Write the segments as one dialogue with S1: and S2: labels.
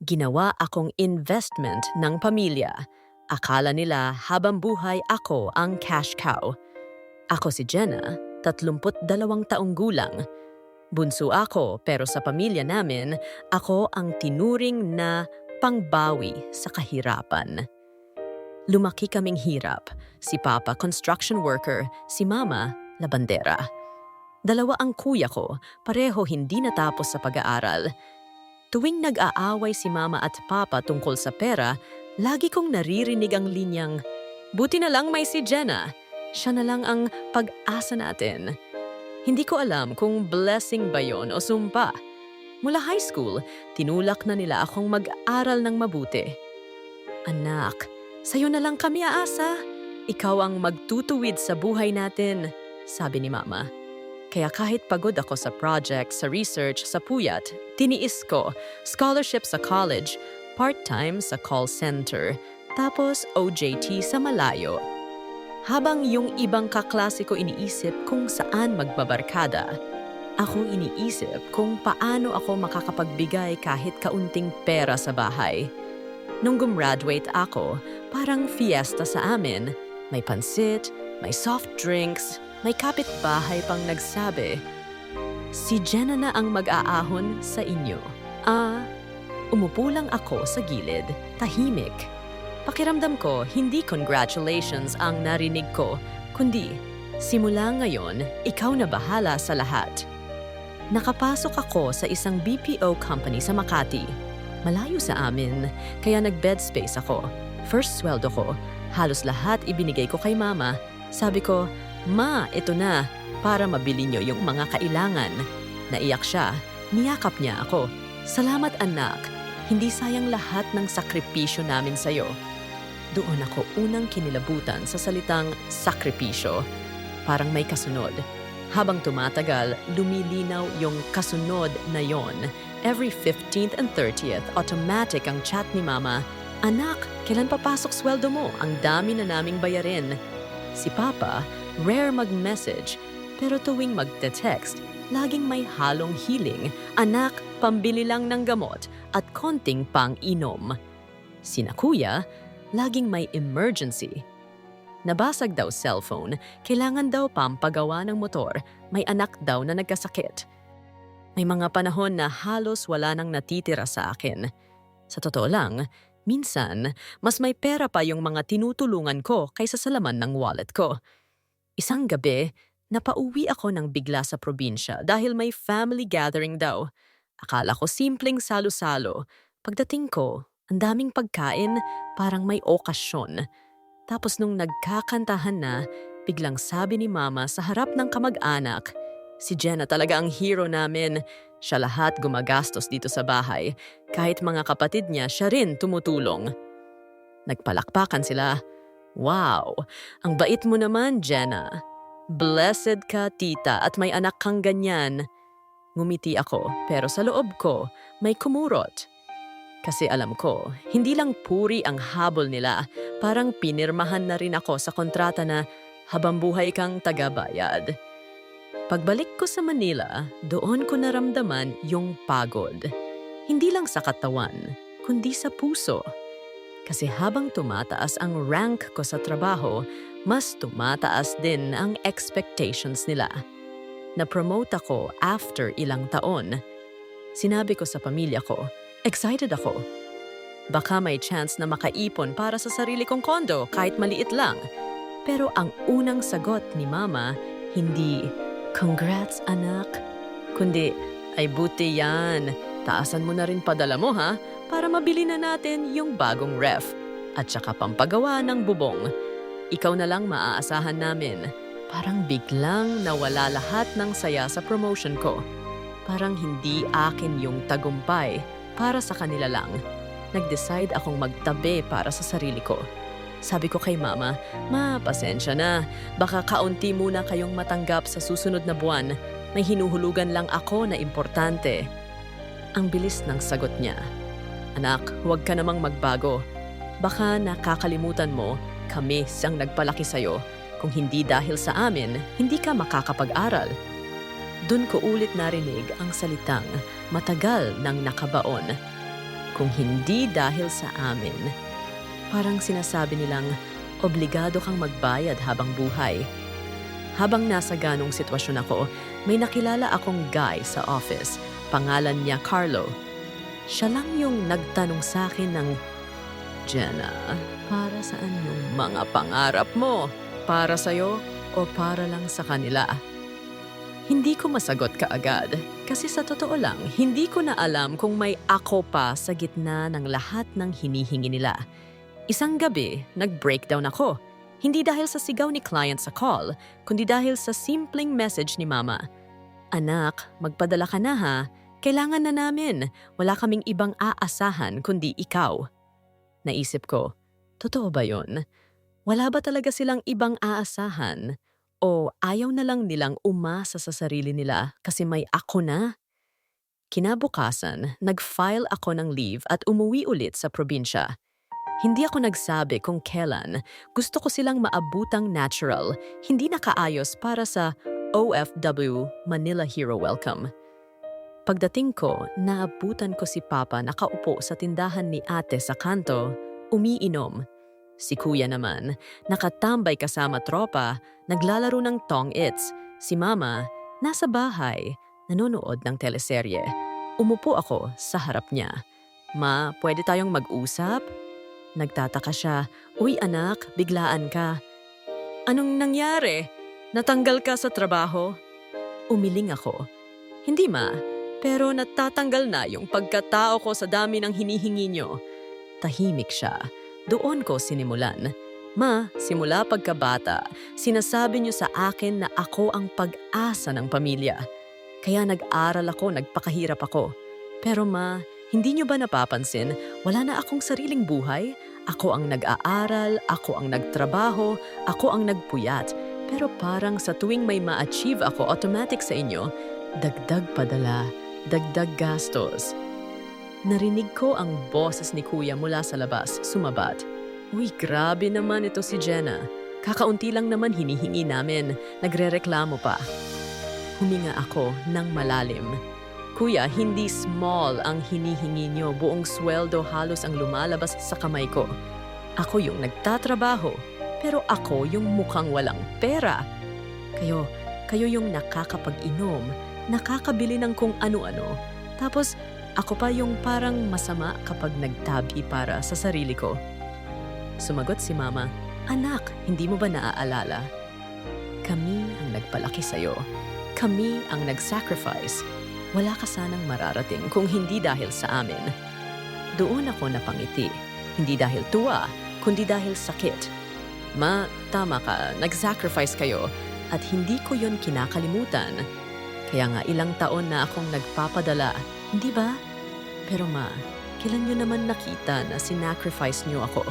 S1: Ginawa akong investment ng pamilya. Akala nila habang buhay ako ang cash cow. Ako si Jenna, 32 taong gulang. Bunso ako pero sa pamilya namin, ako ang tinuring na pangbawi sa kahirapan. Lumaki kaming hirap. Si Papa construction worker, si Mama labandera. Dalawa ang kuya ko, pareho hindi natapos sa pag-aaral. Tuwing nag-aaway si Mama at Papa tungkol sa pera, lagi kong naririnig ang linyang, Buti na lang may si Jenna. Siya na lang ang pag-asa natin. Hindi ko alam kung blessing ba yon o sumpa. Mula high school, tinulak na nila akong mag-aral ng mabuti. Anak, sa'yo na lang kami aasa. Ikaw ang magtutuwid sa buhay natin, sabi ni Mama. Kaya kahit pagod ako sa project, sa research, sa puyat, tiniis ko, scholarship sa college, part-time sa call center, tapos OJT sa malayo. Habang yung ibang kaklase ko iniisip kung saan magbabarkada, ako iniisip kung paano ako makakapagbigay kahit kaunting pera sa bahay. Nung gumraduate ako, parang fiesta sa amin. May pansit, may soft drinks, may kapitbahay pang nagsabi, Si Jenna na ang mag-aahon sa inyo. Ah, umupo lang ako sa gilid, tahimik. Pakiramdam ko, hindi congratulations ang narinig ko, kundi, simula ngayon, ikaw na bahala sa lahat. Nakapasok ako sa isang BPO company sa Makati. Malayo sa amin, kaya nag-bed space ako. First sweldo ko, halos lahat ibinigay ko kay mama. Sabi ko, Ma, ito na, para mabili niyo yung mga kailangan. Naiyak siya, niyakap niya ako. Salamat anak, hindi sayang lahat ng sakripisyo namin sa'yo. Doon ako unang kinilabutan sa salitang sakripisyo. Parang may kasunod. Habang tumatagal, lumilinaw yung kasunod na yon. Every 15th and 30th, automatic ang chat ni Mama, Anak, kailan papasok sweldo mo? Ang dami na naming bayarin. Si Papa, rare mag-message, pero tuwing magte-text, laging may halong healing, anak, pambili lang ng gamot, at konting pang-inom. Sina kuya, laging may emergency. Nabasag daw cellphone, kailangan daw pampagawa ng motor, may anak daw na nagkasakit. May mga panahon na halos wala nang natitira sa akin. Sa totoo lang, minsan, mas may pera pa yung mga tinutulungan ko kaysa sa laman ng wallet ko. Isang gabi, napauwi ako ng bigla sa probinsya dahil may family gathering daw. Akala ko simpleng salo-salo. Pagdating ko, ang daming pagkain, parang may okasyon. Tapos nung nagkakantahan na, biglang sabi ni Mama sa harap ng kamag-anak, Si Jenna talaga ang hero namin. Siya lahat gumagastos dito sa bahay. Kahit mga kapatid niya, siya rin tumutulong. Nagpalakpakan sila. Wow, ang bait mo naman, Jenna. Blessed ka, tita, at may anak kang ganyan. Ngumiti ako, pero sa loob ko, may kumurot. Kasi alam ko, hindi lang puri ang habol nila, parang pinirmahan na rin ako sa kontrata na habang buhay kang tagabayad. Pagbalik ko sa Manila, doon ko naramdaman yung pagod. Hindi lang sa katawan, kundi sa puso. Kasi habang tumataas ang rank ko sa trabaho, mas tumataas din ang expectations nila. Na-promote ako after ilang taon. Sinabi ko sa pamilya ko, excited ako. Baka may chance na makaipon para sa sarili kong kondo kahit maliit lang. Pero ang unang sagot ni Mama, hindi, Congrats anak, kundi, ay buti yan. Taasan mo na rin padala mo ha, para mabili na natin yung bagong ref at saka pampagawa ng bubong. Ikaw na lang maaasahan namin. Parang biglang nawala lahat ng saya sa promotion ko. Parang hindi akin yung tagumpay, para sa kanila lang. Nag-decide akong magtabi para sa sarili ko. Sabi ko kay mama, Ma, pasensya na. Baka kaunti muna kayong matanggap sa susunod na buwan. May hinuhulugan lang ako na importante. Ang bilis ng sagot niya. Anak, huwag ka namang magbago. Baka nakakalimutan mo, kami siyang nagpalaki sa'yo. Kung hindi dahil sa amin, hindi ka makakapag-aral. Doon ko ulit narinig ang salitang matagal nang nakabaon. Kung hindi dahil sa amin, parang sinasabi nilang obligado kang magbayad habang buhay. Habang nasa ganong sitwasyon ako, may nakilala akong guy sa office. Pangalan niya Carlo. Siya lang yung nagtanong sa akin ng, Jenna, para saan yung mga pangarap mo? Para sa'yo o para lang sa kanila? Hindi ko masagot kaagad kasi sa totoo lang, hindi ko na alam kung may ako pa sa gitna ng lahat ng hinihingi nila. Isang gabi, nag-breakdown ako. Hindi dahil sa sigaw ni client sa call, kundi dahil sa simpleng message ni mama. Anak, magpadala ka na ha. Kailangan na namin. Wala kaming ibang aasahan kundi ikaw. Naisip ko, totoo ba yun? Wala ba talaga silang ibang aasahan? O ayaw na lang nilang umasa sa sarili nila kasi may ako na? Kinabukasan, nag-file ako ng leave at umuwi ulit sa probinsya. Hindi ako nagsabi kung kailan. Gusto ko silang maabutang natural, hindi nakaayos para sa OFW Manila Hero Welcome. Pagdating ko, naabutan ko si Papa nakaupo sa tindahan ni ate sa kanto, umiinom. Si kuya naman, nakatambay kasama tropa, naglalaro ng tong its. Si mama, nasa bahay, nanonood ng teleserye. Umupo ako sa harap niya. Ma, pwede tayong mag-usap? Nagtataka siya, Uy anak, biglaan ka. Anong nangyari? Natanggal ka sa trabaho? Umiling ako. Hindi ma, pero natatanggal na yung pagkatao ko sa dami ng hinihingi niyo. Tahimik siya. Doon ko sinimulan. Ma, simula pagkabata, sinasabi niyo sa akin na ako ang pag-asa ng pamilya. Kaya nag-aral ako, nagpakahirap ako. Pero ma, hindi niyo ba napapansin, wala na akong sariling buhay? Ako ang nag-aaral, ako ang nagtrabaho, ako ang nagpuyat. Pero parang sa tuwing may ma-achieve ako automatic sa inyo, dagdag padala, dagdag gastos. Narinig ko ang boses ni Kuya mula sa labas, sumabat. Uy, grabe naman ito si Jenna. Kakaunti lang naman hinihingi namin, nagrereklamo pa. Huminga ako ng malalim. Kuya, hindi small ang hinihingi niyo. Buong sweldo halos ang lumalabas sa kamay ko. Ako yung nagtatrabaho, pero ako yung mukhang walang pera. Kayo, kayo yung nakakapag-inom, nakakabili ng kung ano-ano. Tapos, ako pa yung parang masama kapag nagtabi para sa sarili ko. Sumagot si Mama, Anak, hindi mo ba naaalala? Kami ang nagpalaki sa'yo. Kami ang nag-sacrifice. Wala ka sanang mararating kung hindi dahil sa amin. Doon ako napangiti. Hindi dahil tuwa, kundi dahil sakit. Ma, tama ka, nag-sacrifice kayo at hindi ko yon kinakalimutan. Kaya nga ilang taon na akong nagpapadala, hindi ba? Pero ma, kailan nyo naman nakita na sinacrifice nyo ako?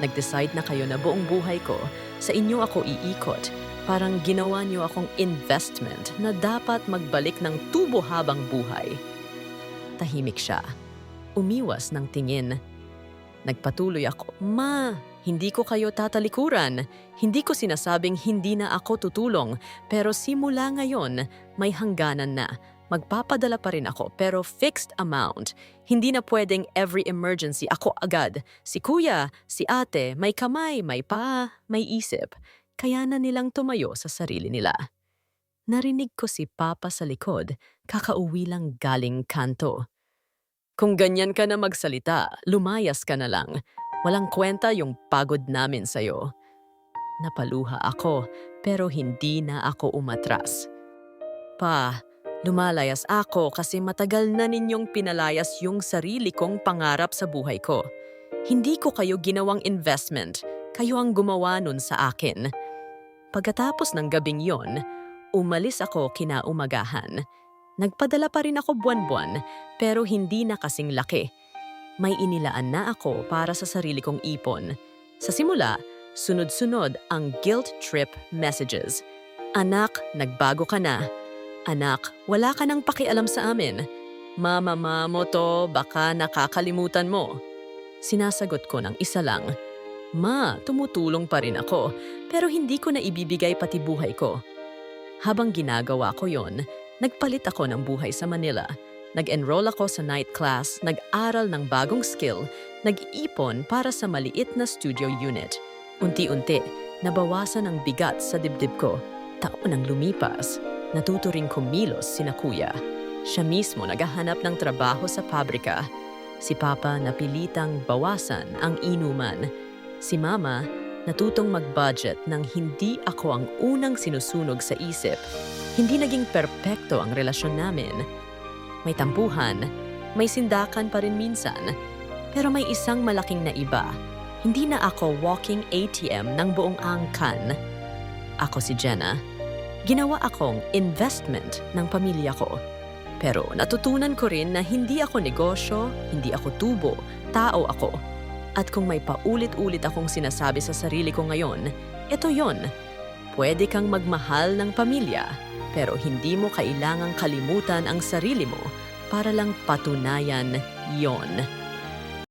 S1: Nag-decide na kayo na buong buhay ko, sa inyo ako iikot. Parang ginawa nyo akong investment na dapat magbalik ng tubo habang buhay. Tahimik siya. Umiwas ng tingin. Nagpatuloy ako, Ma, hindi ko kayo tatalikuran. Hindi ko sinasabing hindi na ako tutulong. Pero simula ngayon, may hangganan na. Magpapadala pa rin ako pero fixed amount. Hindi na pwedeng every emergency ako agad. Si kuya, si ate, may kamay, may paa, may isip. Kaya na nilang tumayo sa sarili nila. Narinig ko si Papa sa likod, kakauwi lang galing kanto. Kung ganyan ka na magsalita, lumayas ka na lang. Walang kwenta yung pagod namin sa'yo. Napaluha ako, pero hindi na ako umatras. Pa, lumalayas ako kasi matagal na ninyong pinalayas yung sarili kong pangarap sa buhay ko. Hindi ko kayo ginawang investment, kayo ang gumawa nun sa akin. Pagkatapos ng gabing yon, umalis ako kinaumagahan. Nagpadala pa rin ako buwan-buwan, pero hindi na kasing laki. May inilaan na ako para sa sarili kong ipon. Sa simula, sunod-sunod ang guilt trip messages. Anak, nagbago ka na. Anak, wala ka nang pakialam sa amin. Mama mo to, baka nakakalimutan mo. Sinasagot ko ng isa lang. Ma, tumutulong pa rin ako, pero hindi ko na ibibigay pati buhay ko. Habang ginagawa ko yon, nagpalit ako ng buhay sa Manila. Nag-enroll ako sa night class, nag-aral ng bagong skill, nag-ipon para sa maliit na studio unit. Unti-unti, nabawasan ang bigat sa dibdib ko. Taon ang lumipas. Natuto ring kumilos sina kuya. Siya mismo naghahanap ng trabaho sa pabrika. Si Papa napilitang bawasan ang inuman. Si Mama natutong mag-budget nang hindi ako ang unang sinusunog sa isip. Hindi naging perpekto ang relasyon namin. May tampuhan, may sindakan pa rin minsan, pero may isang malaking naiba. Hindi na ako walking ATM ng buong angkan. Ako si Jenna. Ginawa akong investment ng pamilya ko. Pero natutunan ko rin na hindi ako negosyo, hindi ako tubo, tao ako. At kung may paulit-ulit akong sinasabi sa sarili ko ngayon, ito yon. Pwede kang magmahal ng pamilya, pero hindi mo kailangang kalimutan ang sarili mo para lang patunayan yon.